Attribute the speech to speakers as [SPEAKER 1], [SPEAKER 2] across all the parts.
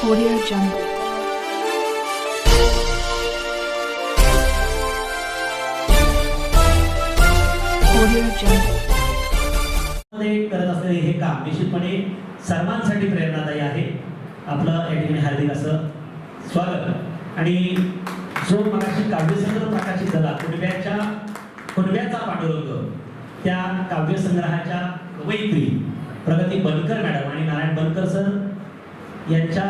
[SPEAKER 1] Audio Jungle.
[SPEAKER 2] करत असलेले हे काम निश्चितपणे सर्वांसाठी प्रेरणादायी आहे. आपलं या ठिकाणी हार्दिक असं स्वागत. आणि जो मराठी काव्यसंग्रह प्रकाशित झाला कुणब्याच्या कुणब्याचा पांडुरंग त्या काव्यसंग्रहाच्या कवयित्री प्रगती बनकर मॅडम आणि नारायण बनकर सर यांच्या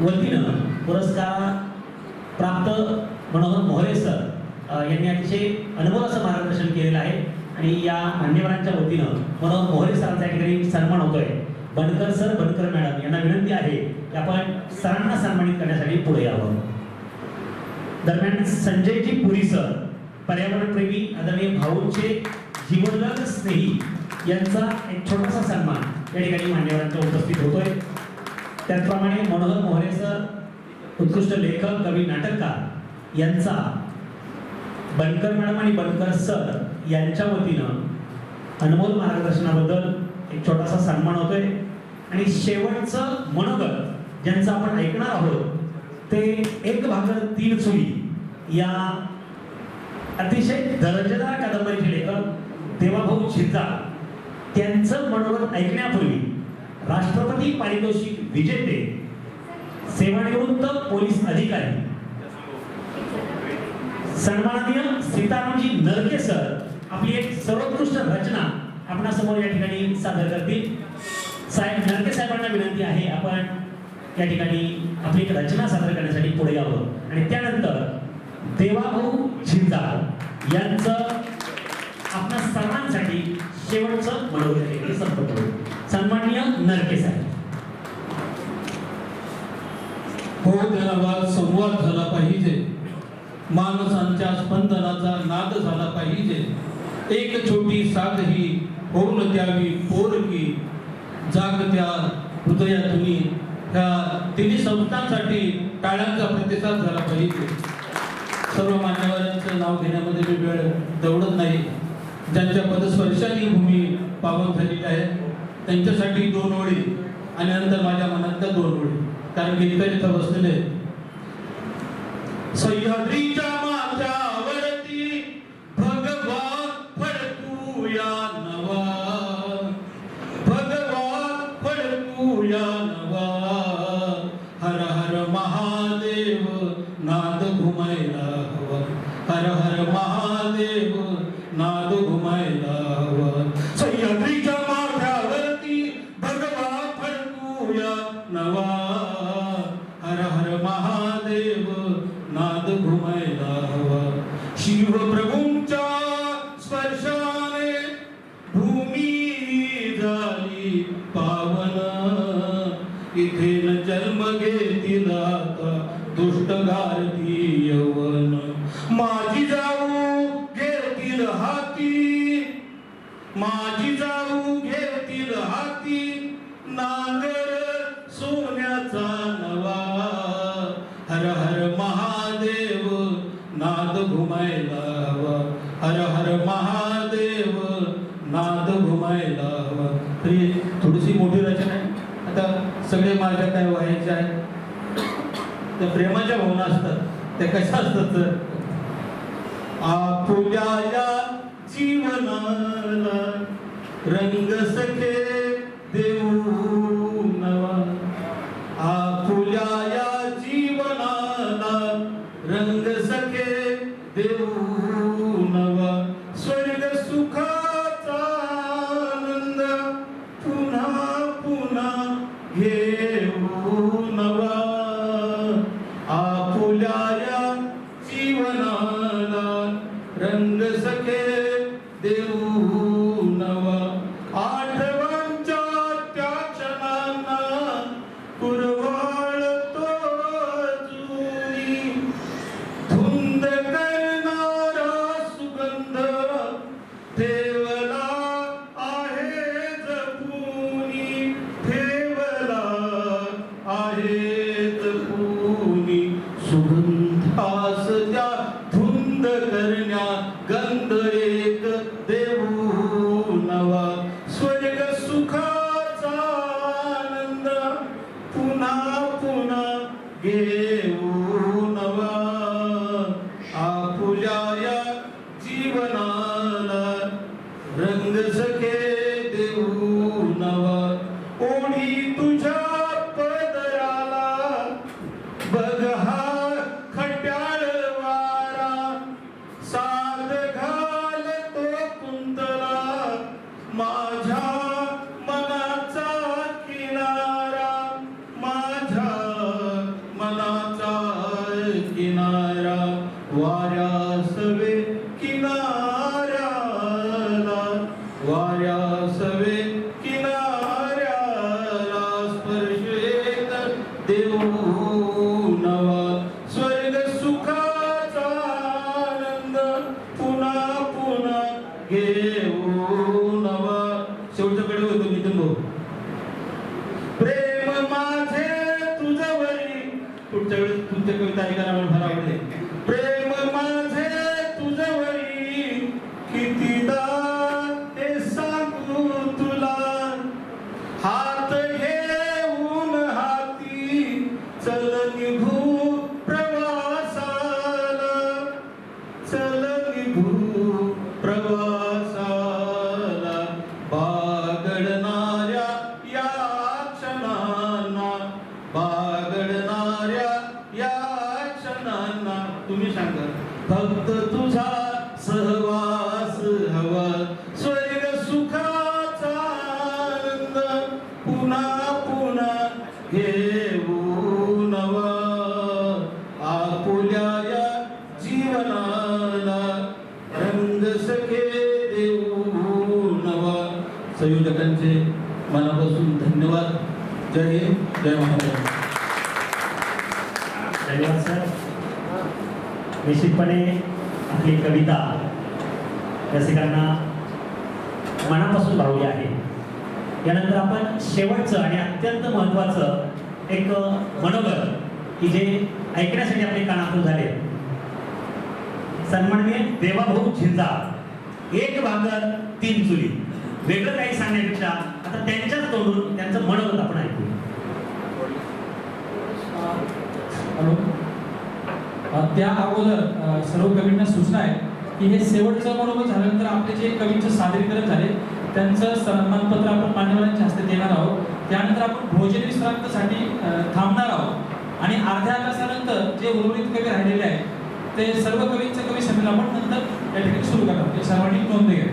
[SPEAKER 2] वतीनं पुरस्कार प्राप्त मनोहर मोहरे सर यांनी अतिशय अनुभव असं मार्गदर्शन केलेलं आहे. आणि या मान्यवरांच्या वतीनं मनोहर मोहरे सरांचा या ठिकाणी सन्मान होतोय. बनकर सर बनकर मॅडम यांना विनंती आहे की आपण सरांना सन्मानित करण्यासाठी पुढे यावं. दरम्यान संजयजी पुरी सर पर्यावरणप्रेमी आदरणीय भाऊंचे जीवनलग स्नेही यांचा एक छोटासा सन्मान या ठिकाणी मान्यवरांच्या उपस्थित होतोय. त्याचप्रमाणे मनोहर मोहरे सर उत्कृष्ट लेखक कवी नाटककार यांचा बनकर मॅडम आणि बनकर सर यांच्या वतीनं अनमोल मार्गदर्शनाबद्दल एक छोटासा सन्मान होतोय. आणि शेवटचं मनोगत ज्यांचं आपण ऐकणार आहोत ते एक भाकर तीन चुली या अतिशय दर्जेदार कादंबरीचे लेखक देवाभाऊ झिंजा त्यांचं मनोगत ऐकण्यापूर्वी राष्ट्रपती पारितोषिक विजेते सेवानिवृत्त पोलीस अधिकारी सन्माननीय सीतारामजी नरके सर आपली एक सर्वोत्कृष्ट रचना आपणासमोर या ठिकाणी सादर करतील साहेब नरके साहेबांना विनंती आहे आपण या ठिकाणी आपली एक रचना सादर करण्यासाठी पुढे यावं आणि त्यानंतर देवाभाऊ झिंजाळ यांचं आपल्या सर्वांसाठी शेवटचं मनोरंजन संपत करू. सन्माननीय नरके साहेब.
[SPEAKER 3] हो त्याला वाद संवाद झाला पाहिजे. माणसांच्या स्पंदनाचा नाद झाला पाहिजे. एक छोटी साध ही होऊन द्यावी पोरकी जागत्या हृदयातून ह्या तिन्ही संस्थांसाठी टाळ्यांचा प्रतिसाद झाला पाहिजे. सर्व मान्यवरांचं नाव घेण्यामध्ये मी वेळ दौडत नाही. ज्यांच्या पदस्पर्शाची भूमी पावन झालेली आहे. त्यांच्यासाठी दोन ओळी आणि नंतर माझ्या मनातल्या दोन ओळी. कारण की इतर इथं बसलेले सह्याद्रीच्या माझ्यावरती भगवान फडकूया नवा. भगवान फडकूया नवा. हर हर महादेव नाद घुमायला हवा. हर हर महादेव घेतील दुष्ट गारती त्या प्रेमाच्या भावना असतात. त्या कशा असतात तर आपुल्या जीवनाला रंग सखे देऊ नवा. आपुल्या जीवनाला रंग सखे देऊ तुम्ही सांगा. फक्त तुझा सहवास हवा. स्वर्ग सुखाचा आनंद पुन्हा पुन्हा घेऊ नवा आपुल्या या जीवनाला रंग सखे देऊ नवा संयोजकांचे मनापासून धन्यवाद. जय हिंद जय महाराज
[SPEAKER 2] धन्यवाद सर निश्चितपणे आपली कविता रसिकांना मनापासून भावली आहे. यानंतर आपण शेवटचं आणि अत्यंत महत्त्वाचं एक मनोगत की जे ऐकण्यासाठी आपले कानातूर झाले. सन्माननीय देवाभाऊ झिंजा एक भाकर तीन चुली. वेगळं काही सांगण्यापेक्षा आता त्यांच्याच तोंडून त्यांचं मनोगत आपण ऐकू.
[SPEAKER 4] हॅलो? त्या अगोदर सर्व कवींना सूचना आहे की हे शेवटचं बरोबर झाल्यानंतर आपले जे कवींचं सादरीकरण झाले त्यांचं सन्मानपत्र आपण मान्यवरांच्या हस्ते देणार आहोत. त्यानंतर आपण भोजन विश्रांतसाठी थांबणार आहोत. आणि अर्ध्या तासानंतर जे उर्वरित कवी राहिलेले आहेत ते सर्व कवींचं कवी संमेलन आपण नंतर या ठिकाणी सुरू करणार ते सर्वांनी नोंद घ्या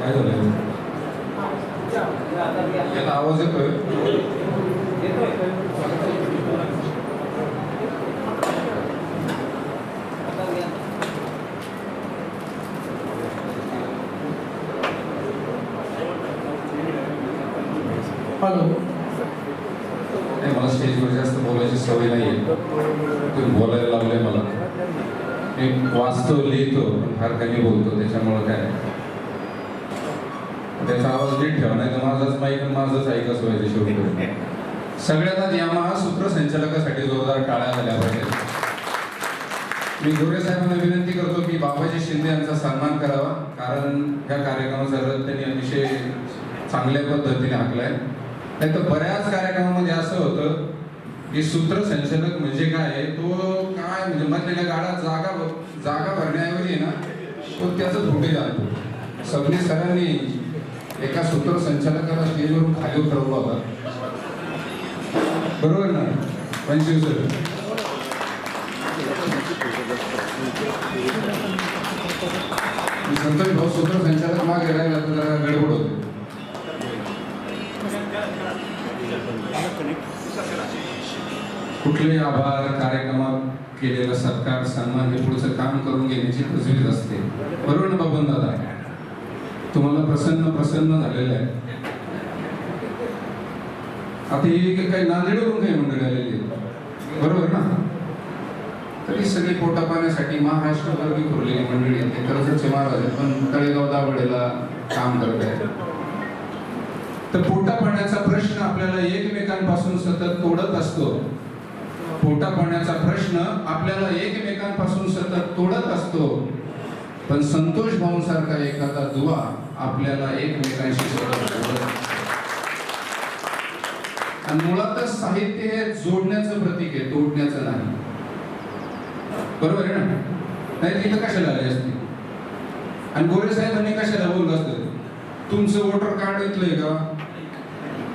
[SPEAKER 5] काय झालं याला आवाज येतोय
[SPEAKER 4] हॅलो
[SPEAKER 5] नाही मला स्टेजवर जास्त बोलायची सवय नाही आहे तुम्ही बोलायला लावलंय मला मी वाचतो लिहितो पण फार कमी बोलतो त्याच्यामुळं काय? त्याचा आवाज नीट ठेवा नाही तर माझाच माईक माझंच ऐकच व्हायचं शेवटी. सगळ्यात या यामा सूत्रसंचालकासाठी जोरदार टाळ्या झाल्या पाहिजे मी गोरे साहेबांना विनंती करतो की बाबाजी शिंदे यांचा सन्मान करावा कारण या कार्यक्रमाचा रथ त्यांनी अतिशय चांगल्या पद्धतीने आखलाय नाही तर बऱ्याच कार्यक्रमामध्ये असं होतं की सूत्रसंचालक म्हणजे काय तो काय म्हणजे मधलेल्या गाडा जागा जागा भरण्याऐवजी ना तो त्याचं धोटे जाणतो सबनी सरांनी एका सूत्रसंचालकाला स्टेजवरून खाली उतरवलं होता. बरोबर ना? पंचवीस सर. संतोष भाऊ सूत्रसंचालक मागे राहिला तर जरा गडबड होते. कुठलेही आभार कार्यक्रमात केलेला सत्कार सन्मान हे पुढचं काम करून घेण्याची तजवीज असते. बरोबर ना बाबन दादा तुम्हाला प्रसन्न प्रसन्न झालेलं आहे. आता ही काही नांदेडवरून काही मंडळी आलेली बरोबर ना? तरी सगळी पोटा पाण्यासाठी महाराष्ट्रभर विखुरलेली मंडळी आहेत. कर्जतचे महाराज आहेत पण तळेगाव दावडेला काम करत आहेत. तर पोटा पाण्याचा प्रश्न आपल्याला एकमेकांपासून सतत तोडत असतो. पोटा पाण्याचा प्रश्न आपल्याला एकमेकांपासून सतत तोडत असतो. पण संतोष भाऊंसारखा एखादा दुवा आपल्याला एकमेकांशी आणि मुळातच साहित्य हे जोडण्याचं प्रतीक आहे तोडण्याचं नाही. बरोबर आहे ना? नाही तिथं कशाला आले असते? आणि गोरे साहेबांनी कशाला बोललं असतं? तुमचं वोटर कार्ड घेतलंय का?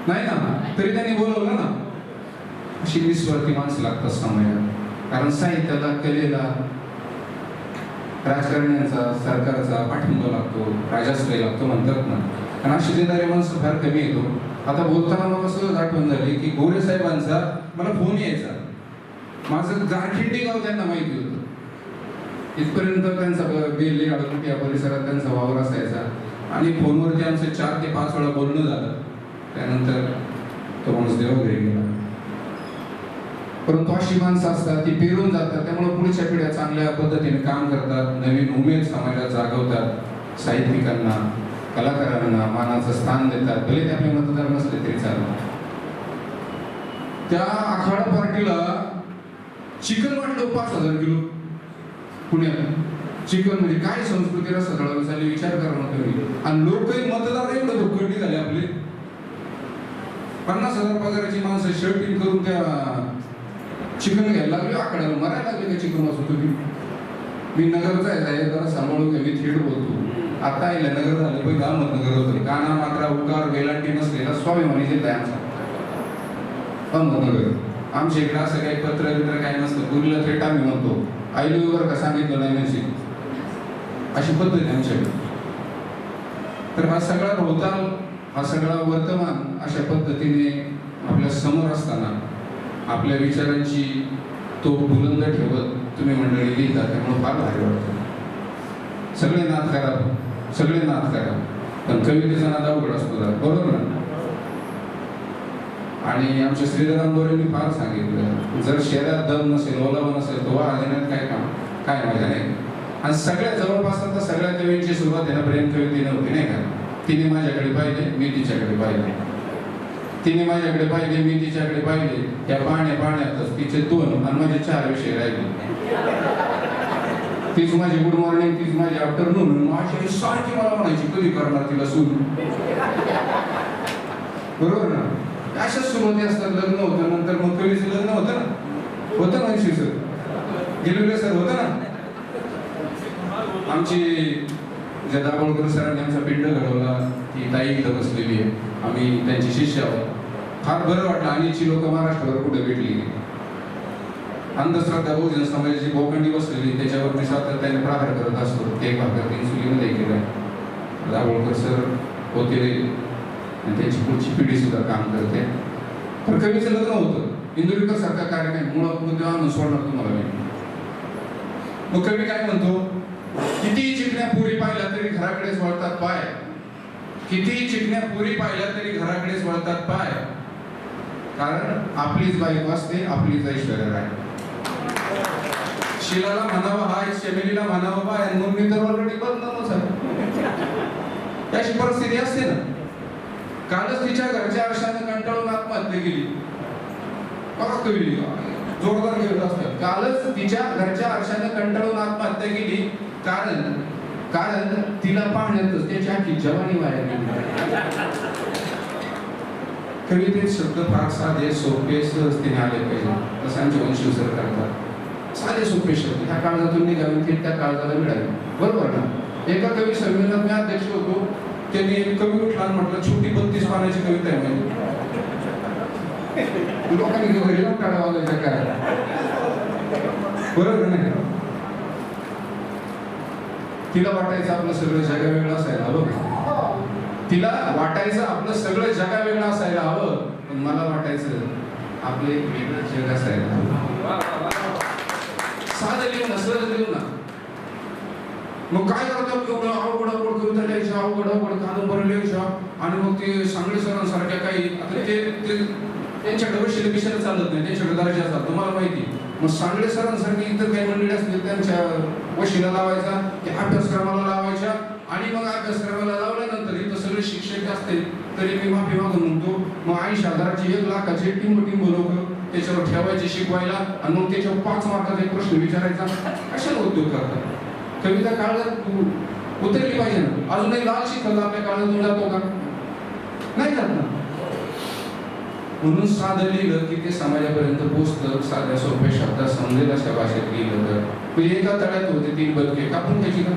[SPEAKER 5] नाही ना? तरी त्यांनी बोलवलं ना? अशी निस्वार्थी माणसं लागतात समाजात. कारण साहित्याला कलेला राजकारण्यांचा सरकारचा पाठिंबा लागतो राजाश्रय लागतो म्हणतात ना. आणि अशी देणारे माणसं फार कमी येतो हो. आता बोलताना मला असं आठवण झाली की गोरे साहेबांचा मला फोन यायचा. माझं गारखिंडी गाव त्यांना माहिती होतं. इथपर्यंत त्यांचा बेले अडकुटी या परिसरात त्यांचा वावर असायचा. आणि फोनवरती आमचं चार ते पाच वेळा बोलणं झालं. त्यानंतर तो माणूस देवघरी गेला. परंतु अशी माणसं असतात ती पेरून जातात त्यामुळे पुढच्या पिढ्या चांगल्या पद्धतीने काम करतात नवीन उमेद समाजात जागवतात साहित्यिकांना कलाकारांना मानाचं स्थान देतात. भले ते आपले मतदार नसले तरी चालतात त्या आखाडा पार्टीला चिकन वाटलं पाच हजार किलो पुण्यात चिकन म्हणजे काय संस्कृती रस्ता झाली विचार करा तुम्ही. आणि लोकही मतदार एवढं भुक्कडी झाले आपले. पन्नास हजार पगाराची माणसं शर्टिंग करून त्या चिकन घ्यायला लागले आकड्याला मरायला लागले का चिकन वाचून तुम्ही? मी नगरचा आहे जरा सांभाळून घ्या मी थेट बोलतो. आता आईला नगर झालं पण अहमदनगर होतं. काना मात्रा उकार वेलांटी नसलेला स्वाभिमानी जिल्हा आहे आमचा. अहमदनगर. आमच्या इकडे असं काही पत्र बित्र काही नसतं. पुरीला थेट आम्ही म्हणतो आईला का सांगितलं नाही म्हणजे? अशी पद्धत आमच्याकडे तर हा सगळा भोवताल हा सगळा वर्तमान अशा पद्धतीने आपल्यासमोर असताना आपल्या विचारांची तो बुलंद ठेवत तुम्ही मंडळी लिहिता त्यामुळे फार भारी वाटतं. सगळे नाद करा सगळे नाद करा. पण कवितेचा नाद अवघड असतो जरा, बरोबर ना? आणि आमच्या श्रीधराम गोरेंनी फार सांगितलं. जर शहरात दम नसेल ओलावा नसेल तो वाजण्यात काय काम? काय मजा नाही. आणि सगळ्या जवळपास आता सगळ्या कवींची सुरुवात आहे ना प्रेम कवितेने होती नाही का? तिने माझ्याकडे पाहिले मी तिच्याकडे पाहिले. तिने माझ्याकडे पाहिले मी तिच्याकडे पाहिले. त्या पाण्या पाण्यातच तिचे दोन आणि माझे चार विषय राहिले. तीच माझी गुड मॉर्निंग तीच माझी आफ्टरनून माझी सारखी मला म्हणायची कधी करणार तिला सून? बरोबर ना? अशाच सुमती असतात लग्न होतं नंतर मग कवीचं लग्न होतं ना? होतं ना ऐंशी सर? गेलेले सर होतं ना? आमची ज्या दाभोळकर सरांनी आमचा पिंड घडवला ती ताई इथं बसलेली आहे. आम्ही त्यांची शिष्य आहोत. फार बरं वाटलं. आणि लोक महाराष्ट्रावर कुठे भेटली अंधश्रद्धा बहुजन समाजाची बोखंडी बसलेली. त्याच्यावर मी सातत्याने प्रहार करत असतो. ते भागात इन्सुलिनमध्ये केलं. दाभोळकर सर होते. आणि त्यांची पुढची पिढी सुद्धा काम करते. तर कवीचं लग्न होतं. इंदुरीकर सारखा कार्यक्रम मुळात मुद्दे आणून सोडणार तुम्हाला मी. मग कवी काय म्हणतो? किती चिकण्या पुरी पाहिल्या तरी घराकडेच वळतात पाय. किती चिकण्या पुरी पाहिल्या तरी घराकडेच वळतात पाय. कारण आपलीच बायको असते आपलीच ऐश्वर्या आहे शिलाला म्हणावं हाय शमिलीला म्हणावं बाय म्हणून मग मी तर ऑलरेडी बदनामच आहे अशी परिस्थिती असते ना. कालच तिच्या घरच्या आरशाने कंटाळून आत्महत्या केली. बघा कवी जोरदार घेत असतात. कालच तिच्या घरच्या आरशाने कंटाळून आत्महत्या केली. कारण कारण तिला पाहण्यातच त्याची आखी जवानी वाया गेली. कवितेत शब्द फार साधे सोपे सहजतेने आले पाहिजे. असं आमचे वंशी सर करतात साधे सोपे शब्द. ह्या काळजातून निघावे थेट त्या काळजाला मिळावे बरोबर ना? एका कवी संमेलनात मी अध्यक्ष होतो. त्यांनी एक कवी उठला म्हटलं छोटी बत्तीस पानाची कविता आहे म्हणजे लोकांनी घरी टाळा काय बरोबर नाही तिला वाटायचं आपलं सगळं जगा वेगळं असायला हवं तिला वाटायचं आपलं सगळं जगा वेगळं असायला हवं पण मला वाटायचं आपले एक वेगळं जग असायला हवं. साधं लिहू ना सहज लिहू ना. मग काय करतात एवढं अवघड अवघड कविता लिहायच्या अवघड अवघड कादंबरी लिहायच्या आणि मग ते सांगली सरांसारख्या काही आता ते त्यांच्याकडे वशिले चालत नाही त्यांच्याकडे दर्जा असतात तुम्हाला माहिती मग सांगडे सरांसारखी इतर काही मंडळी असतील त्यांच्या वशीला लावायचा ते अभ्यासक्रमाला लावायच्या आणि मग अभ्यासक्रमाला लावल्यानंतर इथं सगळे शिक्षक असतील तरी मी माफी मागून म्हणतो मग ऐंशी हजाराची एक लाखाचे टिंब टिंब लोक त्याच्यावर ठेवायचे शिकवायला आणि मग त्याच्यावर पाच मार्काचा एक प्रश्न विचारायचा. कशाला उद्योग करतात कविता काळात उतरली पाहिजे ना. अजूनही लाल शिकवलं आपल्या काळात जातो का? नाही जात ना. म्हणून साधं लिहिलं की ते समाजापर्यंत पोचतं. साध्या सोप्या शब्दात समजेल अशा भाषेत लिहिलं तर. म्हणजे एका तळ्यात होते तीन बदके. कापून घ्यायची का?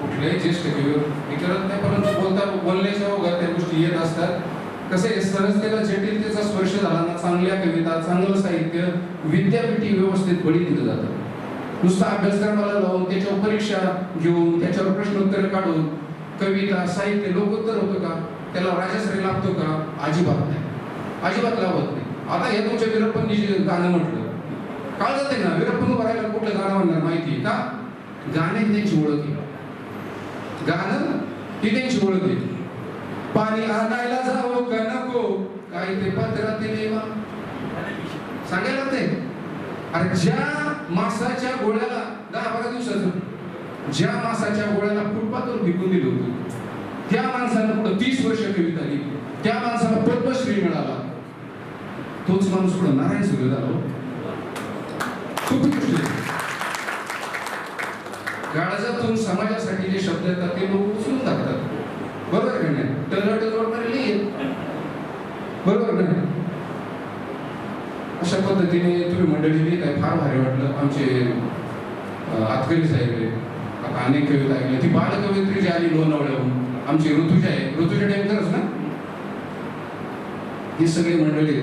[SPEAKER 5] कुठल्याही ज्येष्ठ कवीवर मी करत नाही परंतु बोलता बोलण्याच्या ओघात त्या गोष्टी येत असतात. कसे सरसतेला जटिलतेचा स्पर्श झाला ना चांगल्या कविता चांगलं साहित्य विद्यापीठी व्यवस्थित बळी दिलं जातं. नुसता अभ्यासक्रमाला लावून त्याच्यावर परीक्षा घेऊन त्याच्यावर प्रश्नोत्तर काढून कविता साहित्य लोकोत्तर होतं का? त्याला राजश्री लागतो का? अजिबात नाही. अजिबात लावत नाही. आता हे तुमच्या वीरप्पननी गाणं म्हटलं काळ जाते ना? विरप्पन उभं राहिला कुठलं गाणं म्हणणार माहिती का? गाणे ही त्यांची ओळख आहे. गाणं ही त्यांची ओळख आहे. पाणी आणायला जावं का नको? काही ते पत्रात नेवा. सांगायला ते अरे ज्या मासाच्या गोळ्याला दहा बारा दिवसाचं ज्या मासाच्या गोळ्याला फुटपाथवर फेकून दिलं होतं त्या माणसानं पुढे तीस वर्ष कविता लिहिली त्या माणसाला पद्मश्री मिळाला. तोच माणूस पुढे नारायण सुरू झाला हो. गोष्ट काळजातून समाजासाठी जे शब्द येतात ते लोक उचलून टाकतात. बरोबर का नाही? टलट जोडणारे लिहित बरोबर नाही? अशा पद्धतीने तुम्ही मंडळी लिहित आहे फार भारी वाटलं. आमचे आतकरी साहेब आहे. आता अनेक कविता ऐकल्या. ती बालकवित्री जी आली लोणावळ्याहून. आमची ऋतुजा आहे. ऋतुजा टेमकरच ना? ही सगळी मंडळी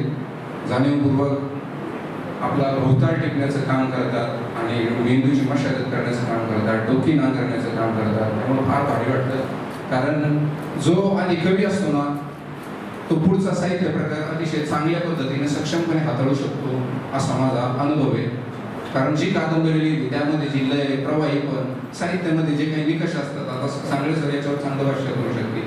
[SPEAKER 5] जाणीवपूर्वक आपला भोवताळ टेकण्याचं काम करतात आणि मेंदूची मशागत करण्याचं काम करतात डोकी नांगरण्याचं काम करतात. त्यामुळे फार भारी वाटतं. कारण जो आणि कवी असतो ना तो पुढचा साहित्य प्रकार अतिशय चांगल्या पद्धतीने सक्षमपणे हाताळू शकतो असा माझा अनुभव आहे. कारण जी कादंबरी लिहिली त्यामध्ये जी लय प्रवाही पण साहित्यामध्ये जे काही निकष असतात आता चांगले सर याच्यावर चांगलं भाष्य करू शकते.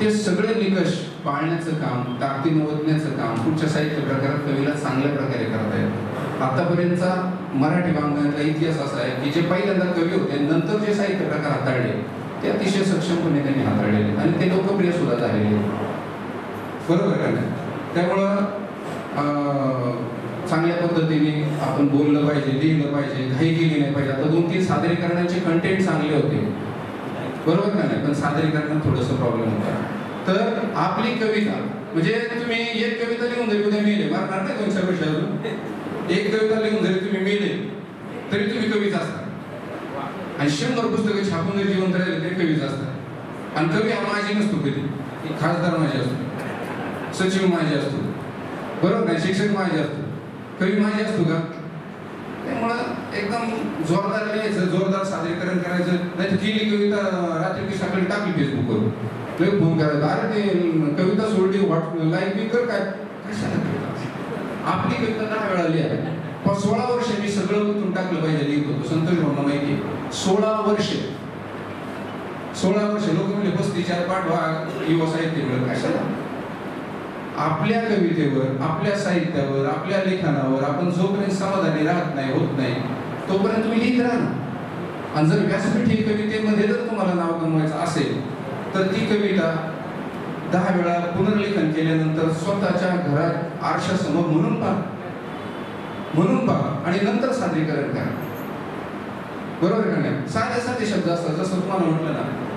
[SPEAKER 5] ते सगळे निकष पाळण्याचं काम ताकदीनं ओतण्याचं काम पुढच्या साहित्य प्रकारात कवीला चांगल्या प्रकारे करता येतं. आतापर्यंतचा मराठी बांधण्याचा इतिहास असा आहे की जे पहिल्यांदा कवी होते नंतर जे साहित्य प्रकार हाताळले ते अतिशय सक्षमपणे त्यांनी हाताळलेले आणि ते लोकप्रिय सुद्धा झालेले बरोबर का नाही? त्यामुळं चांगल्या पद्धतीने आपण बोललं पाहिजे लिहिलं पाहिजे घाई केली नाही पाहिजे. आता दोन तीन सादरीकरणाचे कंटेंट चांगले होते. बरोबर का नाही? पण सादरीकरणात थोडंसं प्रॉब्लेम होता. तर आपली कविता म्हणजे तुम्ही एक कविता लिहून जरी उद्या मेले मारणार नाही दोन चार अजून. एक कविता लिहून जरी तुम्ही मिळेल तरी तुम्ही कवीच असता. आणि शंभर पुस्तकं छापून जरी जिवंत राहिले तरी कवीच असतात आणि कवी हा माझी नसतो कधी. खासदार माझी असतो. सचिव माझी असतो. बरोबर नाही? शिक्षक माझे असतो. कवी माहिती असतो का? त्यामुळं एकदम जोरदार लिहायचं जोरदार सादरीकरण करायचं नाही तर केली कविता रात्री सकाळी टाकली फेसबुकवर लय फोन करायचा अरे ते कविता सोडली व्हॉट लाईक बी कर काय? कशाला आपली कविता दहा वेळा लिहा. पण सोळा वर्ष मी सगळं उतरून टाकलं पाहिजे लिहित होतो. संतोष भावना माहिती सोळा वर्ष. सोळा वर्ष. लोक म्हणजे पस्तीस चार पाठवा युवा साहित्य मिळत कशाला? आपल्या कवितेवर आपल्या साहित्यावर आपल्या लेखनावर आपण जोपर्यंत समाधानी राहत नाही होत नाही तोपर्यंत तुम्ही लिहित राहा ना. आणि जर व्यासपीठी कवितेमध्ये जर तुम्हाला नाव कमवायचं असेल तर ती कविता दहा वेळा पुनर्लेखन केल्यानंतर स्वतःच्या घरात आरशासमोर म्हणून पहा. म्हणून पहा आणि नंतर सादरीकरण करा. बरोबर का नाही? साधे साधे शब्द असतात जसं तुम्हाला म्हटलं ना.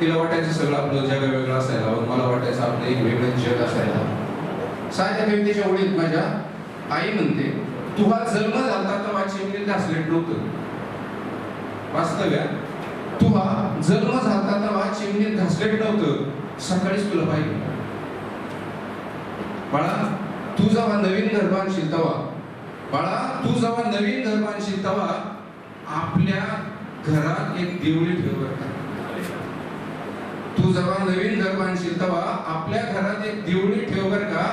[SPEAKER 5] तिला वाटायचं सगळं आपलं जग वेगळं असायला हवं. मला वाटायचं आपलं एक वेगळं जग असायला हवं. साध्या कवितेच्या ओळीत माझ्या आई म्हणते तुहा जन्म झाला तर माझी चिमणी घासलेट नव्हतं वास्तव्या आहे. तुहा जन्म झाला तर तेव्हा चिमणी घासलेट नव्हतं सकाळीच तुला पाहिजे बाळा तू जेव्हा नवीन घर तवा बाळा तू जेव्हा नवीन धर्मान बांधशील आपल्या घरात एक देवळी ठेव तू जेव्हा नवीन घर बांधशील तेव्हा आपल्या घरात एक दिवळी ठेव बर का.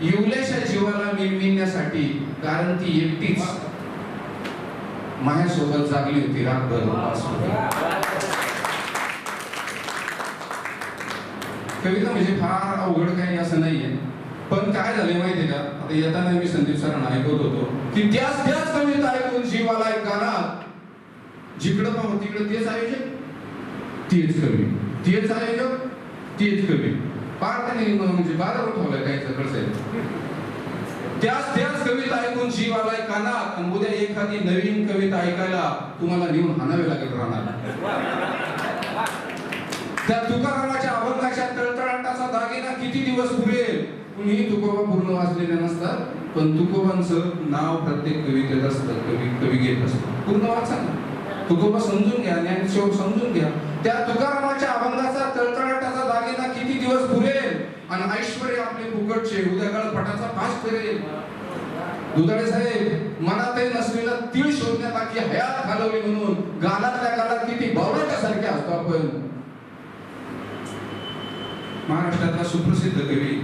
[SPEAKER 5] येवल्याच्या जीवाला मिळविण्यासाठी कारण ती एकटीच. माझ्यासोबत जागली होती रातभर उपास कविता म्हणजे फार अवघड काही असं नाहीये. पण काय झाले माहितीये का? आता येताना मी संदीप सरांना ऐकत होतो की त्याच त्याच कविता ऐकून जीवाला एक गाणार जिकडं पाहू तिकडं तेच आयोजन तेच कवी. तेच आयोजक तेच कवी फार त्यांनी म्हणजे बाजार उठवलाय काही कळसाहेब त्याच त्याच कविता ऐकून जीव आलाय कानात. उद्या एखादी नवीन कविता ऐकायला तुम्हाला नेऊन हाणावे लागेल राहणार त्या तुकारामाच्या अभंगाच्या तळतळाटाचा दागिना किती दिवस पुरेल कुणीही तुकोबा पूर्ण वाचलेले नसतात पण तुकोबांचं नाव प्रत्येक कवितेत असतं. कवी कवी घेत असतो. पूर्ण वाचा ना. तुकोबा समजून घ्या ज्ञानशेव समजून घ्या. त्या तुकारामाच्या अभंगाचा तळतळाटाचा दागिना किती दिवस पुरेल आणि ऐश्वर आपले फुकटचे उद्या पटाचा फास फिरेल. दुधाळे साहेब मनातही नसलेला तीळ शोधण्यात आखी हयात घालवली म्हणून गालातल्या गालात किती बावळटासारखे असतो आपण. महाराष्ट्रातला सुप्रसिद्ध कवी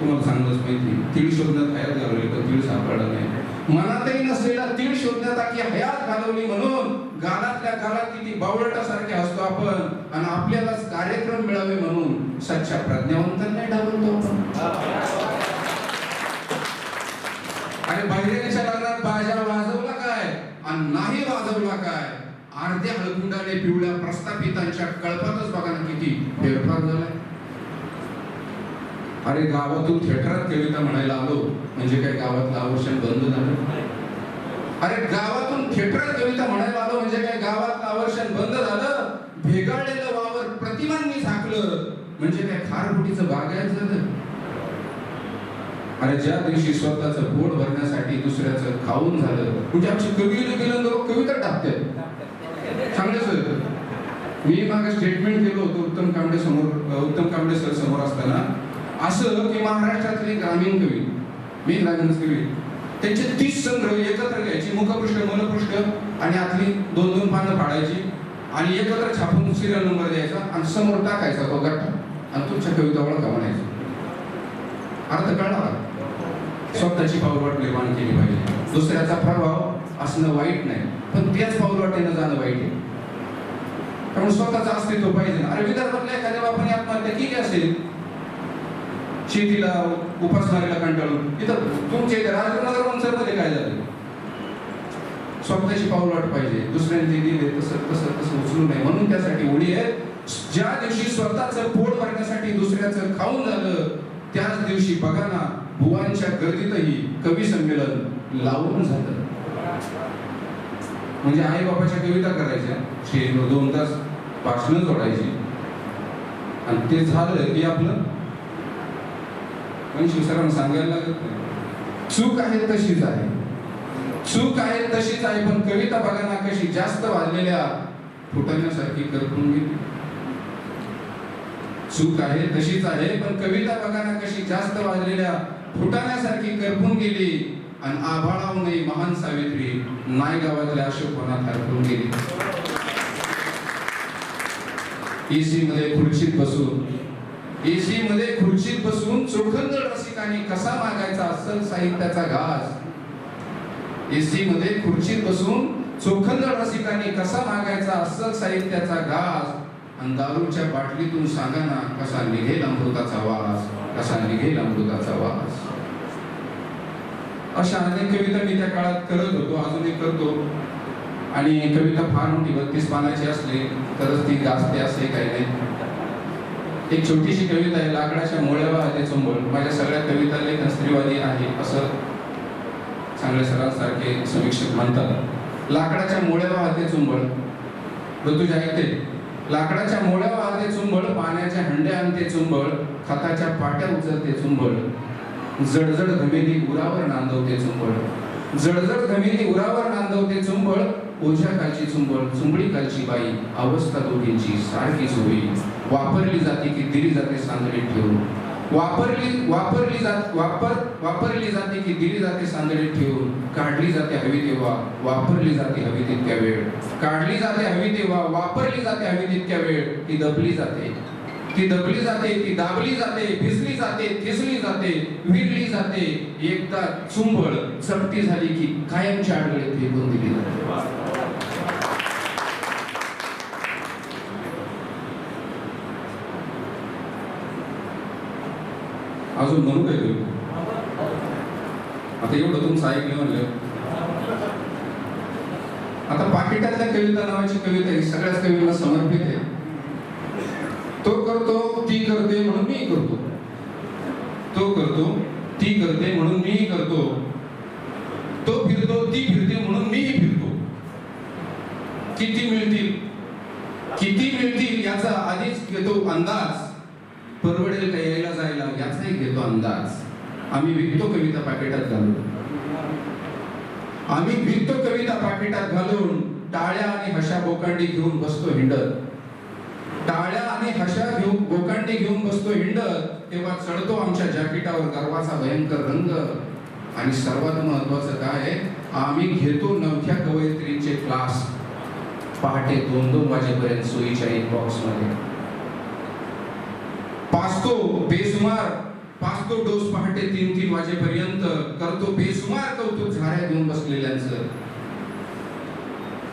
[SPEAKER 5] तुम्हाला सांगलंच माहिती तीळ शोधण्यात हयात घालवली पण तीळ सापडला नाही. मनातही नसलेला तीळ शोधण्यात आखी हयात घालवली म्हणून गालातल्या गालात किती बावळटासारखे असतो आपण आणि आपल्यालाच कार्यक्रम मिळावे म्हणून सच्च्या प्रज्ञावंतांना डावलतो आपण. आणि बहिरेच्या लग्नात बाजा वाजवला काय आणि नाही वाजवला काय? अर्ध्या हळकुंडाने पिवळ्या प्रस्थापितांच्या कळपातच बघा ना किती फेरफार झालाय. अरे गावातून थिएटरात कविता म्हणायला आलो. म्हणजे काय गावातलं आवर्षण बंद झालं? अरे गावातून थिएटरात कविता म्हणायला आलो. म्हणजे काय गावातलं आवर्षण बंद झालं? भेगाळलेलं वावर प्रतिमांनी झाकलं. म्हणजे काय खारफुटीचं बागायचं झालं अरे ज्या दिवशी स्वतःचं पोट भरण्यासाठी दुसऱ्याचं खाऊन झालं म्हणजे आमची कवी गेलं लोक कविता टाकतात. चांगलंच मी मागे स्टेटमेंट केलं होतं उत्तम कांबडे समोर उत्तम कांबडे सर समोर असताना. असं की महाराष्ट्रातले ग्रामीण कवी मी ग्रामीण कवी त्यांचे तीस संग्रह एकत्र घ्यायची मुखपृष्ठ मनपृष्ठ आणि आतली दोन दोन पानं पाडायची आणि एकत्र छापून सिरियल नंबर द्यायचा आणि समोर टाकायचा तो गठ्ठा आणि तुमच्या कविता ओळखा म्हणायची. अर्थ कळला स्वतःची पाऊलवाट निर्माण केली पाहिजे. दुसऱ्याचा प्रभाव असणं वाईट नाही पण त्याच पाऊलवाटेनं जाणं वाईट आहे. कारण स्वतःचं अस्तित्व पाहिजे. अरे विदर्भातल्या एखाद्या बापाने आत्महत्या केली असेल शेतीला उपासमारीला कंटाळून. इथं तुमच्या इथे राजनगरमध्ये काय झालं? स्वतःची पाऊलवाट पाहिजे. दुसऱ्यांनी दिले तसं तसं तसं उचलू नये. म्हणून त्यासाठी ओळी आहे. ज्या दिवशी स्वतःचं पोट भरण्यासाठी दुसऱ्याचं खाऊन झालं त्याच दिवशी बघा ना भुवांच्या गर्दीतही कवी संमेलन लावून झालं. म्हणजे आई बाबाच्या कविता करायच्या. स्टेजवर दोन तास भाषण जोडायची आणि ते झालं की आपलं म्हणजे सरांना सांगायला लागत नाही. चूक आहे तशीच आहे. चूक आहे तशीच आहे पण कविता बघा ना कशी जास्त वाजलेल्या फुटण्यासारखी करपून गेली चूक आहे तशीच आहे पण कविता बघा ना कशी जास्त वाजलेल्या फुटाण्यासारखी करपून गेली आणि आभाळाहूनही महान सावित्री नाय गावातल्या अशोकवनात हरपून गेली एसी मध्ये खुर्चीत बसून एसी मध्ये खुर्चीत बसून चोखंद रसिकांनी कसा मागायचा असल साहित्याचा घास. एसी मध्ये खुर्चीत बसून चोखंद रसिकांनी कसा मागायचा असल साहित्याचा घास. आणि दारूच्या बाटलीतून सांगा ना कसा निघेल अमृताचा वास कसा निघेल अमृताचा वास. अशा अनेक कविता मी त्या काळात करत होतो अजूनही करतो. आणि कविता फार मोठी बत्तीस पानाची असली तरच ती गाजते असे काही नाही. एक छोटीशी कविता आहे लाकडाच्या मोळ्यावर आले चुंबळ. माझ्या सगळ्या कविता लेखन स्त्रीवादी आहे असं चांगले सरांसारखे समीक्षक म्हणतात. लाकडाच्या मोळ्यावर हाते चुंबळ. ऋतुजा ऐकते लाकडाच्या मोळ्यावर हाते चुंबळ पाण्याच्या हंड्या आणते चुंबळ खताच्या पाट्या उचलते चुंबळ. जडजड धमेली उरावर नांदवते चुंबळ. जडजड धमेली उरावर नांदवते चुंबळ ओझ्या कालची चुंबळ चुंबळी कालची बाई अवस्था दोघींची सारखीच होई वापरली जाते की दिली जाते सांदडीत ठेवून. वापरली वापरली जात वापर वापरली जाते की दिली जाते सांदडीत ठेवून. काढली जाते हवी तेव्हा वापरली जाते हवी तितक्या वेळ. काढली जाते हवी तेव्हा वापरली जाते हवी तितक्या वेळ. ती दबली जाते. ती दबली जाते ती दाबली जाते भिजली जाते थिसली जाते विरली जाते. एकदा चुंबळ चपटी झाली की कायमच्या आडगळे फेकून दिली जाते? अजून म्हणू काय करू? आता एवढं तुमचं ऐकलं म्हणलं. आता पाकिटातल्या कविता नावाची कविता ही सगळ्याच कवीला समर्पित आहे. तो करतो ती करते म्हणून मी करतो. तो करतो ती करते म्हणून मीही करतो तो फिरतो ती फिरते म्हणून मीही फिरतो किती मिळतील किती मिळतील याचा आधीच घेतो अंदाज परवडेल का यायला जायला याचाही घेतो अंदाज आम्ही विकतो कविता पाकिटात घालून. आम्ही भिंतो कविता पाकिटात घालून टाळ्या आणि हशा बोकांडी घेऊन बसतो हिंडत. टाळ्या आणि हशा घेऊन बोकांडी घेऊन बसतो हिंडत तेव्हा चढतो आमच्या जॅकेटावर गर्वाचा भयंकर रंग. आणि सर्वात महत्वाचं काय आम्ही घेतो नवख्या कवयित्रींचे क्लास. पहाटे दोन दोन वाजेपर्यंत सोयीच्या इनबॉक्समध्ये. पाचतो बेसुमार पाचतो डोस पहाटे तीन तीन वाजेपर्यंत करतो बेसुमार कौतुक झाऱ्या घेऊन बसलेल्यांचं.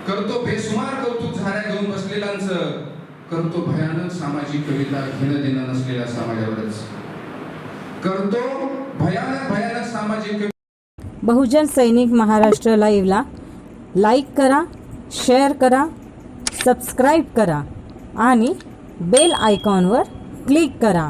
[SPEAKER 5] करतो बेसुमार कौतुक झाऱ्या घेऊन बसलेल्यांचं. करतो भयानक सामाजिक कविता घेणं देणं नसलेल्या समाजावरच. करतो भयानक भयानक सामाजिक
[SPEAKER 6] बहुजन सैनिक महाराष्ट्र लाईव्हला लाईक करा शेअर करा सबस्क्राईब करा आणि बेल आयकॉनवर क्लिक करा.